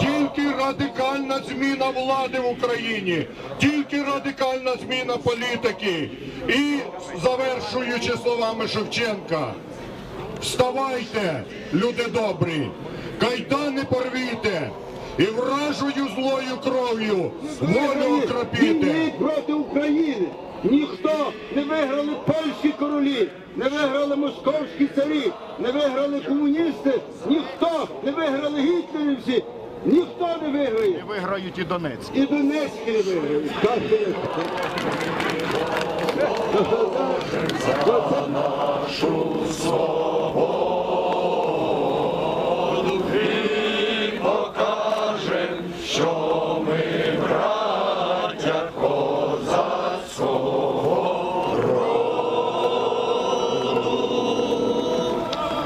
Тільки радикальна зміна влади в Україні, тільки радикальна зміна політики. І завершуючи словами Шевченка, вставайте, люди добрі, кайдани порвіте і вражою злою кров'ю волю окропіте. Війни проти України. Ніхто не виграли польські королі, не виграли московські царі, не виграли комуністи, ніхто не виграли гітлерівці, ніхто не виграє. Не виграють і Донецьк. І Донецькі не виграють. Так, Слава Україні!